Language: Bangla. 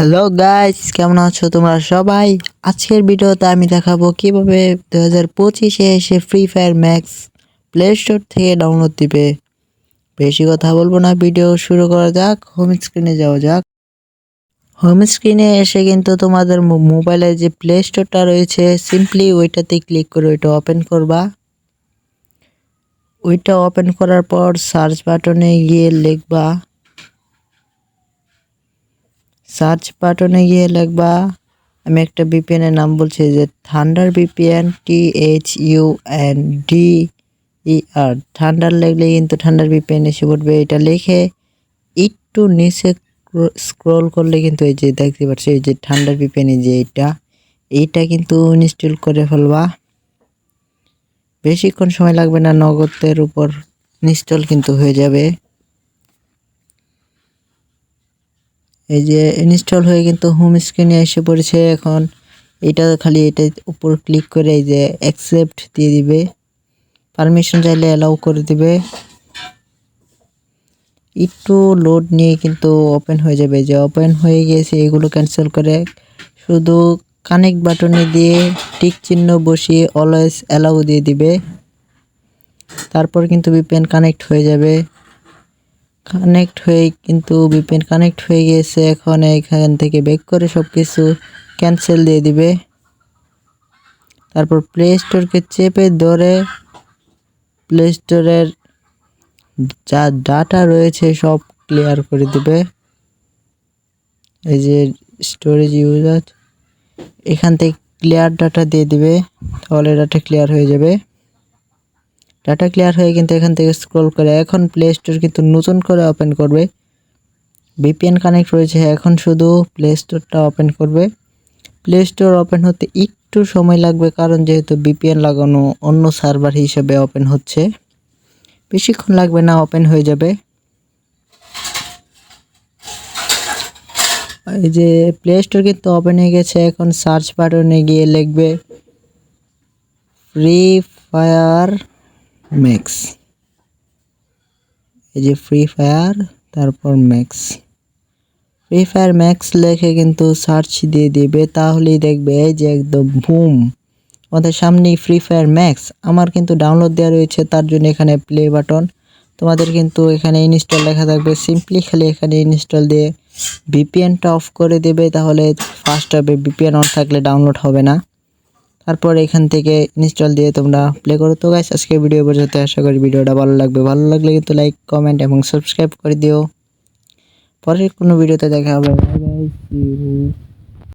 হ্যালো গাইস কেমন আছো তোমরা সবাই? আজকের ভিডিওতে আমি দেখাবো কীভাবে দু হাজার পঁচিশে এসে free fire max play store থেকে ডাউনলোড দিবে। বেশি কথা বলব না, ভিডিও শুরু করা যাক হোম স্ক্রিনে যাওয়া যাক। হোম স্ক্রিনে এসে কিন্তু তোমাদের মোবাইলে যে প্লে স্টোরটা রয়েছে সিম্পলি ওইটাতে ক্লিক করে ওইটা ওপেন করবা। ওইটা ওপেন করার পর সার্চ বাটনে গিয়ে লিখবা। সার্চ বাটনে গিয়ে লিখবা। আমি একটা ভিপিএন এর নাম বলছি যে thunder VPN T H U N D E R thunder লিখলে কিন্তু থান্ডার ভিপিএন এসে পড়বে। এটা লিখে একটু নিচে স্ক্রল করলে কিন্তু এই যে দেখতে পাচ্ছি, এই যে ঠান্ডার ভিপিএন যে এইটা এইটা কিন্তু ইনস্টল করে ফেলবা। বেশিক্ষণ সময় লাগবে না, নগদের উপর ইনস্টল কিন্তু হয়ে যাবে। এই যে ইনস্টল হয়ে কিন্তু হোম স্ক্রিনে এসে পড়েছে এখন। এটা খালি এটা উপর ক্লিক করে এই যে অ্যাকসেপ্ট দিয়ে দিবে। পারমিশন চাইলে অ্যালাউ করে দিবে। একটু লোড নিয়ে কিন্তু ওপেন হয়ে যাবে। যে ওপেন হয়ে গিয়েছে, এগুলো ক্যান্সেল করে শুধু কানেক্ট বাটনে দিয়ে টিক চিহ্ন বসিয়ে অলওয়েজ অ্যালাউ দিয়ে দিবে। তারপর কিন্তু ভিপিএন কানেক্ট হয়ে যাবে। কানেক্ট হয়ে কিন্তু ভিপিএন কানেক্ট হয়ে গিয়েছে। এখন এখান থেকে বেক করে সব কিছু ক্যান্সেল দিয়ে দিবে। তারপর প্লে স্টোরকে চেপে ধরে প্লে স্টোরের যা ডাটা রয়েছে সব ক্লিয়ার করে দিবে। এই যে স্টোরেজ ইউজার এখান থেকে ক্লিয়ার ডাটা দিয়ে দিবে। তাহলে ডাটা ক্লিয়ার হয়ে যাবে। ডাটা ক্লিয়ার হয়ে কিন্তু এখান থেকে স্ক্রল করে এখন প্লে স্টোর কিন্তু নতুন করে ওপেন করবে। ভিপিএন কানেক্ট রয়েছে, এখন শুধু প্লে স্টোরটা ওপেন করবে। প্লে স্টোর ওপেন হতে একটু সময় লাগবে কারণ যেহেতু ভিপিএন লাগানো অন্য সার্ভার হিসেবে ওপেন হচ্ছে। বেশিক্ষণ লাগবে না ওপেন হয়ে যাবে। এই যে প্লে স্টোর কিন্তু ওপেন হয়ে গেছে, এখন সার্চ বাটনে গিয়ে লিখবে ফ্রি ফায়ার ম্যাক্স এই যে ফ্রি ফায়ার তারপর ম্যাক্স ফ্রি ফায়ার ম্যাক্স লেখে কিন্তু সার্চ দিয়ে দিবে, তাহলেই দেখবে যে একদম বুম আমাদের সামনেই ফ্রি ফায়ার ম্যাক্স আমার কিন্তু ডাউনলোড দেওয়া রয়েছে, তার জন্য এখানে প্লে বাটন তোমাদের কিন্তু এখানে ইনস্টল লেখা থাকবে সিম্পলি খালি এখানে ইনস্টল দিয়ে ভিপিএনটা অফ করে দেবে, তাহলে ফার্স্ট হবে ভিপিএন অন থাকলে ডাউনলোড হবে না। তারপর এখান থেকে ইনস্টল দিয়ে তোমরা প্লে করো। তো গাইস আজকে ভিডিও পর্যন্ত আশা করি ভিডিওটা ভালো লাগবে। ভালো লাগলে কিন্তু লাইক কমেন্ট এবং সাবস্ক্রাইব করে দিও। পরের কোনো ভিডিওতে দেখা হবে।